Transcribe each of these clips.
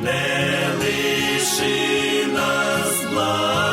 Не лиши нас благодаті,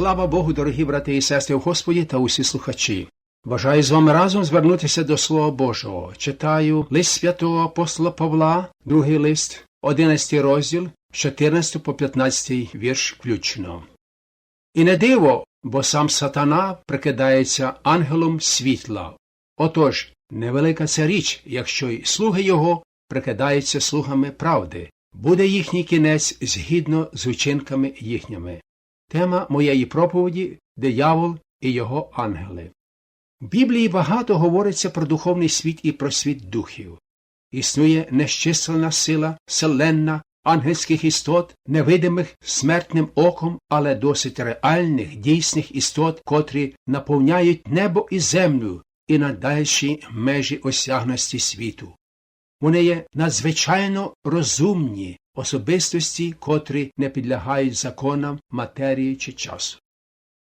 Слава Богу, дорогі брати і сестри в Господі та усі слухачі. Бажаю з вами разом звернутися до Слова Божого. Читаю лист святого апостола Павла, другий лист, 11 розділ, з 14 по 15 вірш включно. І не диво, бо сам сатана прикидається ангелом світла. Отож, невелика це річ, якщо й слуги його прикидаються слугами правди, буде їхній кінець згідно з учинками їхніми. Тема моєї проповіді диявол і його ангели. В Біблії багато говориться про духовний світ і про світ духів. Існує нещислена сила, вселенна, ангельських істот, невидимих смертним оком, але досить реальних, дійсних істот, котрі наповняють небо і землю і надальші межі осягності світу. Вони є надзвичайно розумні особистості, котрі не підлягають законам матерії чи часу.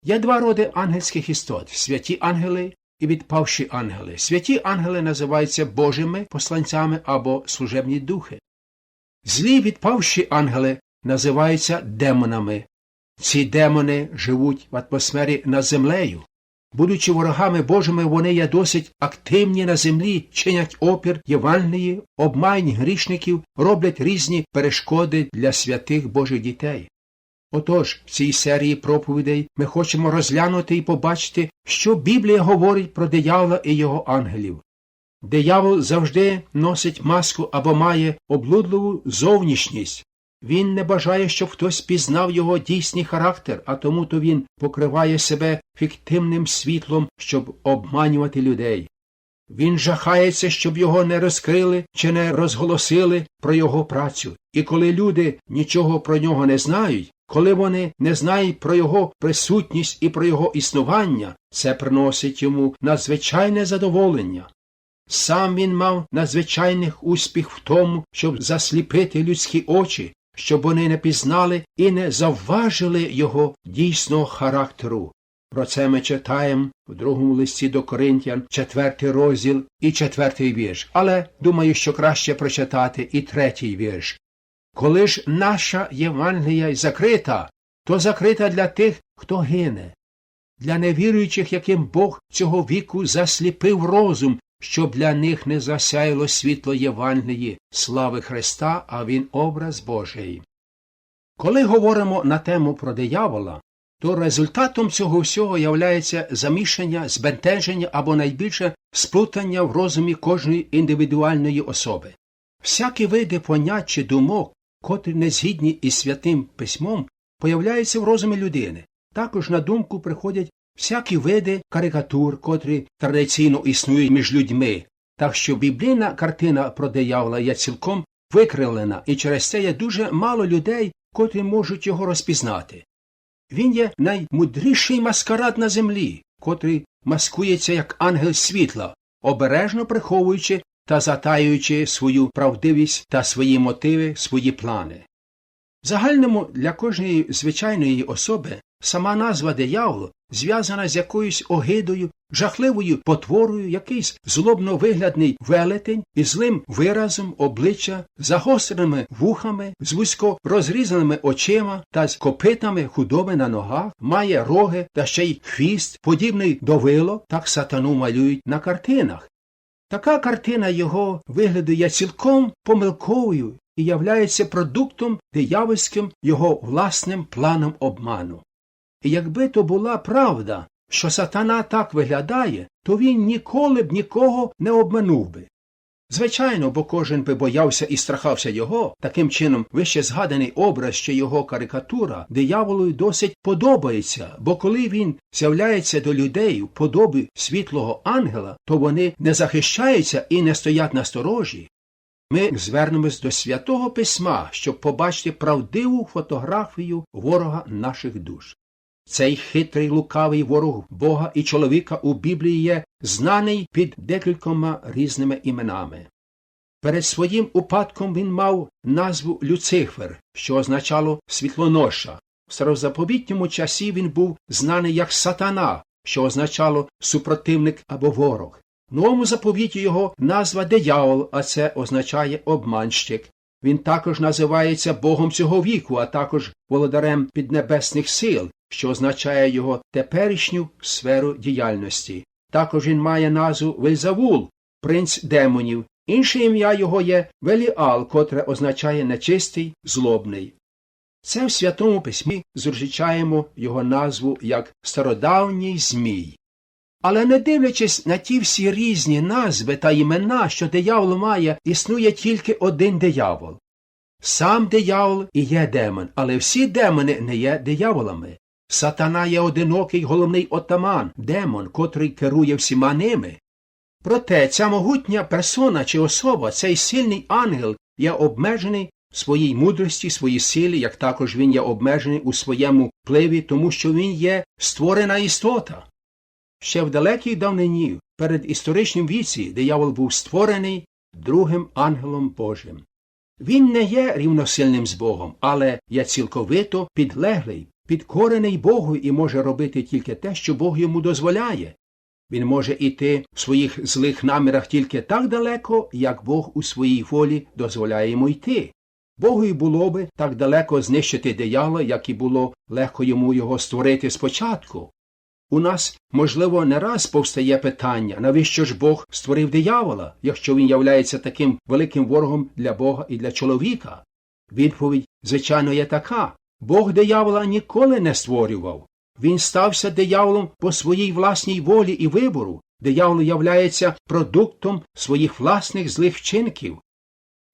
Є два роди ангельських істот святі ангели і відпавші ангели. Святі ангели називаються Божими посланцями або служебні духи. Злі відпавші ангели називаються демонами. Ці демони живуть в атмосфері над землею. Будучи ворогами Божими, вони є досить активні на землі, чинять опір Євангелії, обманюють грішників, роблять різні перешкоди для святих Божих дітей. Отож, в цій серії проповідей ми хочемо розглянути і побачити, що Біблія говорить про диявола і його ангелів. Диявол завжди носить маску або має облудливу зовнішність. Він не бажає, щоб хтось пізнав його дійсний характер, а тому то він покриває себе фіктивним світлом, щоб обманювати людей. Він жахається, щоб його не розкрили чи не розголосили про його працю. І коли люди нічого про нього не знають, коли вони не знають про його присутність і про його існування, це приносить йому надзвичайне задоволення. Сам він мав надзвичайних успіх в тому, щоб засліпити людські очі, щоб вони не пізнали і не завважили його дійсного характеру. Про це ми читаємо в другому листі до Коринтян, четвертий розділ і четвертий вірш. Але думаю, що краще прочитати і третій вірш. Коли ж наша Євангелія й закрита, то закрита для тих, хто гине, для невіруючих, яким Бог цього віку засліпив розум, щоб для них не засяяло світло Євангелії, слави Христа, а він образ Божий. Коли говоримо на тему про диявола, то результатом цього всього являється замішання, збентеження або найбільше сплутання в розумі кожної індивідуальної особи. Всякі види понять чи думок, котрі не згідні із святим письмом, появляються в розумі людини. Також на думку приходять всякі види карикатур, котрі традиційно існують між людьми, так що біблійна картина про диявола є цілком викривлена, і через це є дуже мало людей, котрі можуть його розпізнати. Він є наймудріший маскарад на землі, котрий маскується як ангел світла, обережно приховуючи та затаюючи свою правдивість та свої мотиви, свої плани. В загальному для кожної звичайної особи сама назва диявол зв'язана з якоюсь огидою, жахливою потворою, якийсь злобно виглядний велетень із злим виразом обличчя, загостреними вухами, з вузько розрізаними очима та з копитами худоби на ногах, має роги та ще й хвіст, подібний до вилок, так сатану малюють на картинах. Така картина його вигляду є цілком помилковою і являється продуктом диявольським його власним планом обману. І якби то була правда, що сатана так виглядає, то він ніколи б нікого не обманув би. Звичайно, бо кожен би боявся і страхався його, таким чином вище згаданий образ чи його карикатура дияволою досить подобається, бо коли він з'являється до людей в подобі світлого ангела, то вони не захищаються і не стоять на сторожі. Ми звернемось до святого письма, щоб побачити правдиву фотографію ворога наших душ. Цей хитрий лукавий ворог Бога і чоловіка у Біблії є знаний під декількома різними іменами. Перед своїм упадком він мав назву Люцифер, що означало світлоноша. В старозаповітньому часі він був знаний як сатана, що означало супротивник або ворог. В новому заповіті його назва диявол, а це означає обманщик. Він також називається Богом цього віку, а також володарем піднебесних сил, що означає його теперішню сферу діяльності. Також він має назву Вельзавул, принц демонів. Інше ім'я його є Веліал, котре означає нечистий, злобний. Це в Святому Письмі зустрічаємо його назву як стародавній Змій. Але не дивлячись на ті всі різні назви та імена, що диявол має, існує тільки один диявол. Сам диявол і є демон, але всі демони не є дияволами. Сатана є одинокий головний отаман, демон, котрий керує всіма ними. Проте ця могутня персона чи особа, цей сильний ангел є обмежений в своїй мудрості, своїй силі, як також він є обмежений у своєму впливі, тому що він є створена істота. Ще в далекій давнині, перед історичним віці, диявол був створений другим ангелом Божим. Він не є рівносильним з Богом, але є цілковито підлеглий, підкорений Богу і може робити тільки те, що Бог йому дозволяє. Він може іти в своїх злих намірах тільки так далеко, як Бог у своїй волі дозволяє йому йти. Богу й було би так далеко знищити диявола, як і було легко йому його створити спочатку. У нас, можливо, не раз повстає питання, навіщо ж Бог створив диявола, якщо він являється таким великим ворогом для Бога і для чоловіка? Відповідь, звичайно, є така Бог диявола ніколи не створював. Він стався дияволом по своїй власній волі і вибору. Диявол являється продуктом своїх власних злих вчинків.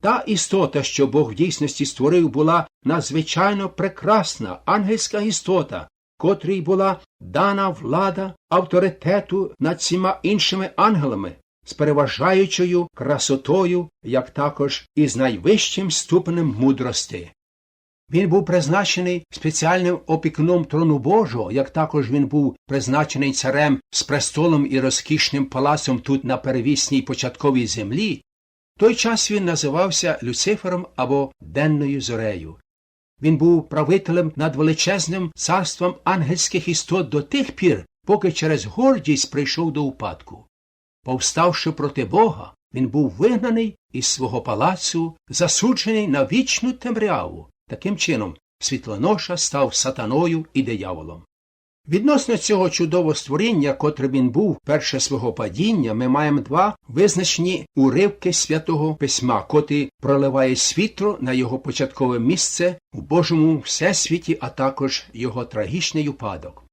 Та істота, що Бог в дійсності створив, була надзвичайно прекрасна ангельська істота, котрій була дана влада авторитету над всіма іншими ангелами, з переважаючою красотою, як також і з найвищим ступенем мудрости. Він був призначений спеціальним опікуном трону Божого, як також він був призначений царем з престолом і розкішним палацом тут на первісній початковій землі. Той час він називався Люцифером або Денною зорею. Він був правителем над величезним царством ангельських істот до тих пір, поки через гордість прийшов до упадку. Повставши проти Бога, він був вигнаний із свого палацу, засуджений на вічну темряву. Таким чином, світлоноша став сатаною і дияволом. Відносно цього чудового створіння, котре він був перше свого падіння, ми маємо два визначні уривки святого письма, котрі проливає світло на його початкове місце у Божому всесвіті, а також його трагічний упадок.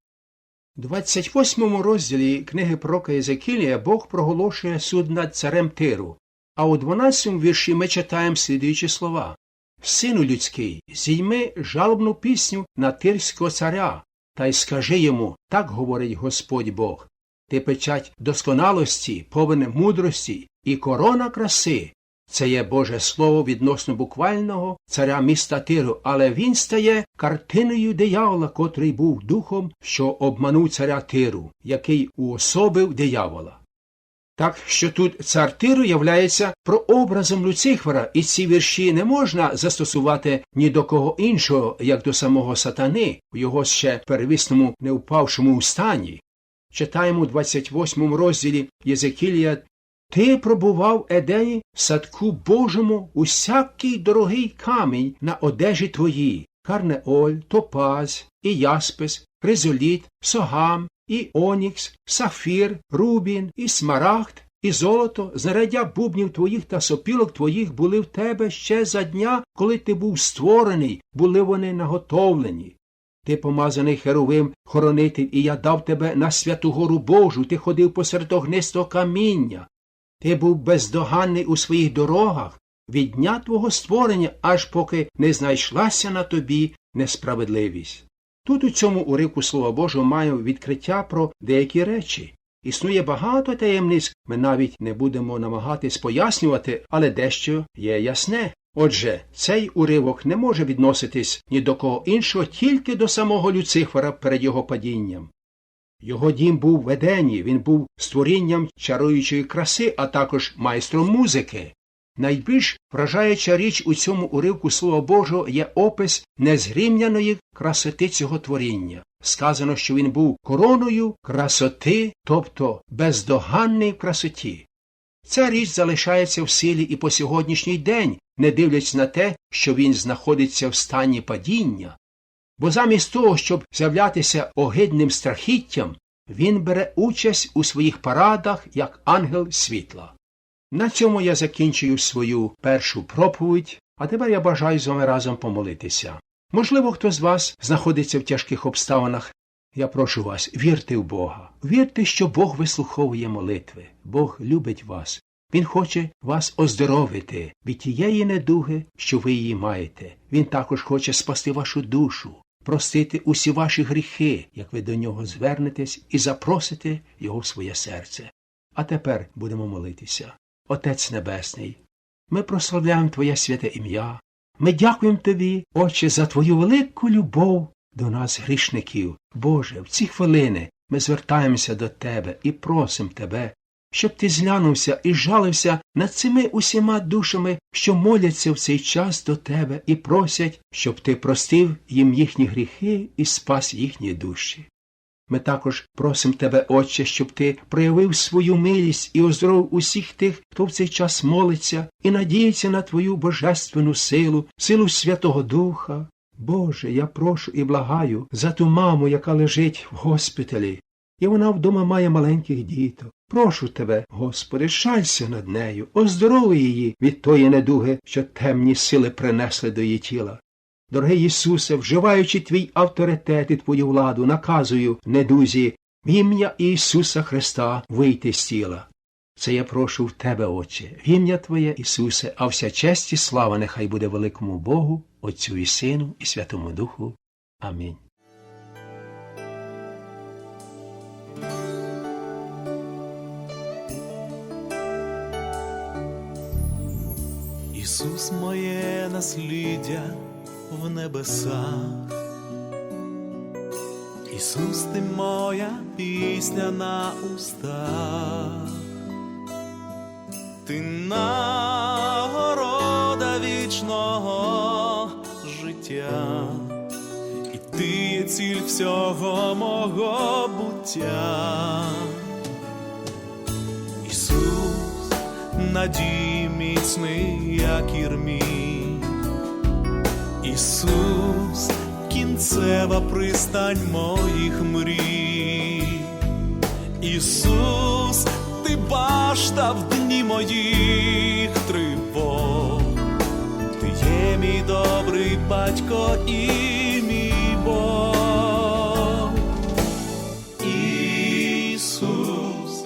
У 28 розділі книги пророка Єзекілія Бог проголошує суд над царем Тиру, а у 12 вірші ми читаємо слідуючі слова Сину людський, зійми жалобну пісню на тирського царя, та й скажи йому, так говорить Господь Бог. Ти печать досконалості, повен мудрості і корона краси. Це є Боже Слово відносно буквального царя міста Тиру, але він стає картиною диявола, котрий був духом, що обманув царя Тиру, який уособив диявола. Так що тут цар Тиру являється прообразом Люцифера, і ці вірші не можна застосувати ні до кого іншого, як до самого сатани, у його ще первісному невпавшому стані. Читаємо у 28 розділі Єзекілія Ти пробував Едеї в садку Божому усякий дорогий камінь на одежі твої, карнеоль, топаз, і яспис, хризоліт, согам, і онікс, сафір, рубін, і смарагд, і золото, знаряддя бубнів твоїх та сопілок твоїх були в тебе ще за дня, коли ти був створений, були вони наготовлені. Ти помазаний херовим хоронитель, і я дав тебе на святу гору Божу, ти ходив посеред огнистого каміння. Ти був бездоганний у своїх дорогах від дня твого створення, аж поки не знайшлася на тобі несправедливість. Тут у цьому уривку Слова Божого маємо відкриття про деякі речі. Існує багато таємниць, ми навіть не будемо намагатись пояснювати, але дещо є ясне. Отже, цей уривок не може відноситись ні до кого іншого, тільки до самого Люцифера перед його падінням. Його дім був в Едені, він був створінням чаруючої краси, а також майстром музики. Найбільш вражаюча річ у цьому уривку Слова Божого є опис незгрімняної красоти цього творіння. Сказано, що він був короною красоти, тобто бездоганний в красоті. Ця річ залишається в силі і по сьогоднішній день, не дивлячись на те, що він знаходиться в стані падіння. Бо замість того, щоб з'являтися огидним страхіттям, він бере участь у своїх парадах як ангел світла. На цьому я закінчую свою першу проповідь, а тепер я бажаю з вами разом помолитися. Можливо, хто з вас знаходиться в тяжких обставинах. Я прошу вас, вірте в Бога, вірте, що Бог вислуховує молитви, Бог любить вас. Він хоче вас оздоровити від тієї недуги, що ви її маєте. Він також хоче спасти вашу душу, простити усі ваші гріхи, як ви до нього звернетесь і запросите його в своє серце. А тепер будемо молитися. Отець Небесний, ми прославляємо Твоє святе ім'я. Ми дякуємо Тобі, Отче, за Твою велику любов до нас, грішників. Боже, в ці хвилини ми звертаємося до Тебе і просимо Тебе, щоб Ти зглянувся і жалився над цими усіма душами, що моляться в цей час до Тебе і просять, щоб Ти простив їм їхні гріхи і спас їхні душі. Ми також просимо тебе, Отче, щоб ти проявив свою милість і оздоровив усіх тих, хто в цей час молиться і надіється на твою божественну силу, силу Святого Духа. Боже, я прошу і благаю за ту маму, яка лежить в госпіталі. і вона вдома має маленьких діток. Прошу тебе, Господи, жалься над нею, оздорови її від тої недуги, що темні сили принесли до її тіла. Дорогий Ісусе, вживаючи твій авторитет і твою владу, наказую недузі в ім'я Ісуса Христа вийти з тіла. Це я прошу в Тебе, Отче, в ім'я Твоє, Ісусе, а вся честь і слава нехай буде великому Богу, Отцю і Сину, і Святому Духу. Амінь. Ісус моє насліддя в небесах. Ісус, ти моя пісня на устах, ти нагорода вічного життя, і ти є ціль всього мого буття. Ісус, надій міцний, як ірмій. Ісус, кінцева пристань моїх мрій. Ісус, ти башта в дні моїх тривог. Ти є мій добрий батько і мій Бог. Ісус,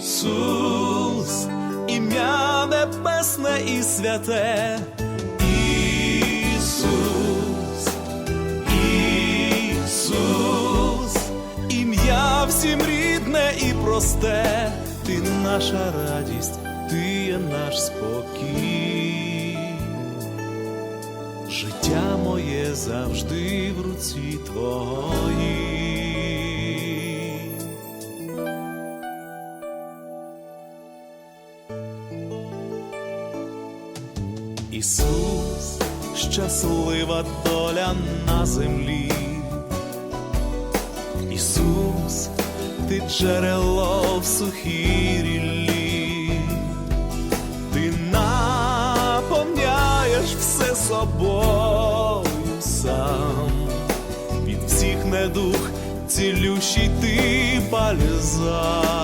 Ісус, ім'я небесне і святе. Просте, ти наша радість, ти є наш спокій. Життя моє завжди в руці твоїй. Ісус, щаслива доля на землі. Джерело в сухій ріллі. Ти наповняєш все собою сам, від всіх недух цілющий ти бальзам.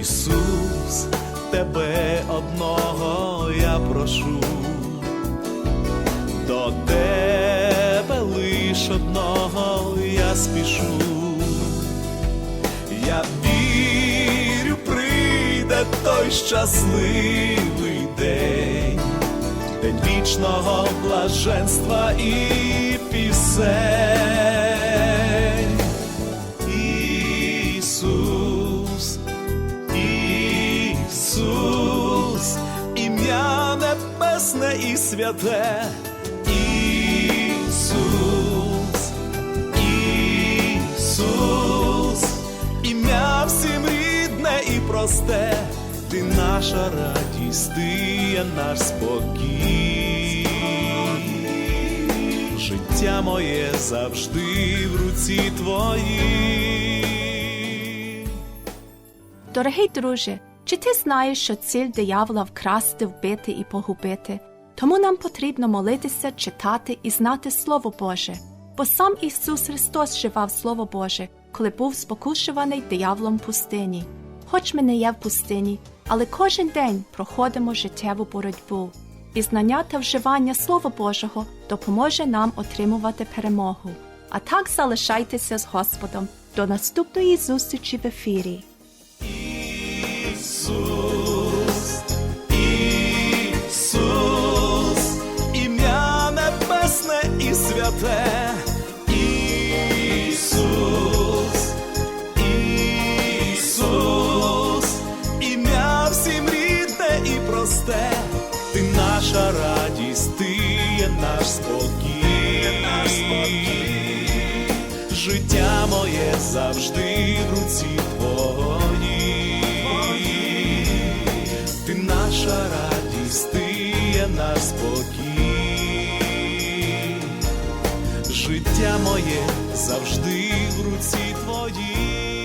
Ісус, тебе одного я прошу, до тебе лиш одного я спішу. Щасливий день, день вічного блаженства і пісень. Ісус, Ісус, ім'я небесне і святе. Ісус, Ісус, ім'я всім рідне і просте, ти наша радість, ти наш спокій. Життя моє завжди в руці твоїй. Дорогий друже, чи ти знаєш, що ціль диявола вкрасти, вбити і погубити? Тому нам потрібно молитися, читати і знати Слово Боже. Бо сам Ісус Христос живав Слово Боже, коли був спокушуваний дияволом пустині. Хоч ми не є в пустині, але кожен день проходимо життєву боротьбу. І знання та вживання Слова Божого допоможе нам отримувати перемогу. А так залишайтеся з Господом. До наступної зустрічі в ефірі. Ісус, спокій. Життя моє завжди в руці твоїй.